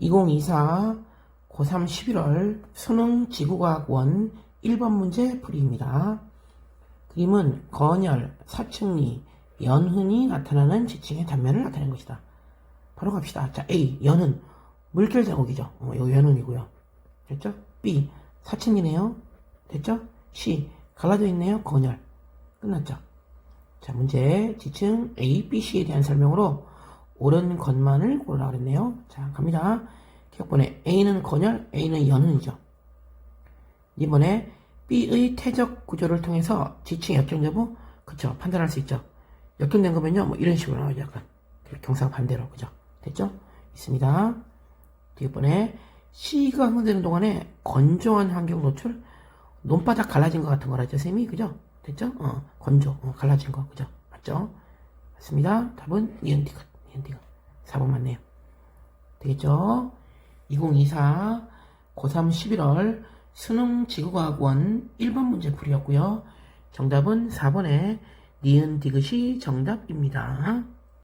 2024 고3 11월 수능 지구과학원 1번 문제 풀이입니다. 그림은 건열, 사층리, 연흔이 나타나는 지층의 단면을 나타낸 것이다. 바로 갑시다. 자, A. 연흔. 물결 자국이죠. 어, 요 연흔이고요. 됐죠? B. 사층리네요. 됐죠? C. 갈라져 있네요. 건열. 끝났죠? 자, 문제. 지층 A, B, C에 대한 설명으로 옳은 것만을 고르라 그랬네요. 자, 갑니다. 기억번에 A는 건열, A는 연흔이죠. 이번에 B의 태적 구조를 통해서 지층 역경 여부, 그쵸, 판단할 수 있죠. 역경된 거면요, 뭐 이런 식으로 나오죠, 약간. 경사가 반대로, 그죠? 됐죠? 있습니다. 뒷번에 C가 흥분되는 동안에 건조한 환경 노출, 논바닥 갈라진 것 같은 거라죠, 쌤이, 그죠? 됐죠? 어, 건조, 어, 갈라진 거, 그죠? 맞죠? 맞습니다. 답은 니은디 가, 니은디가. 4번 맞네요. 되겠죠? 2024 고3 11월 수능 지구과학원 1번 문제 풀이였고요. 정답은 4번의 니은 디귿이 정답입니다.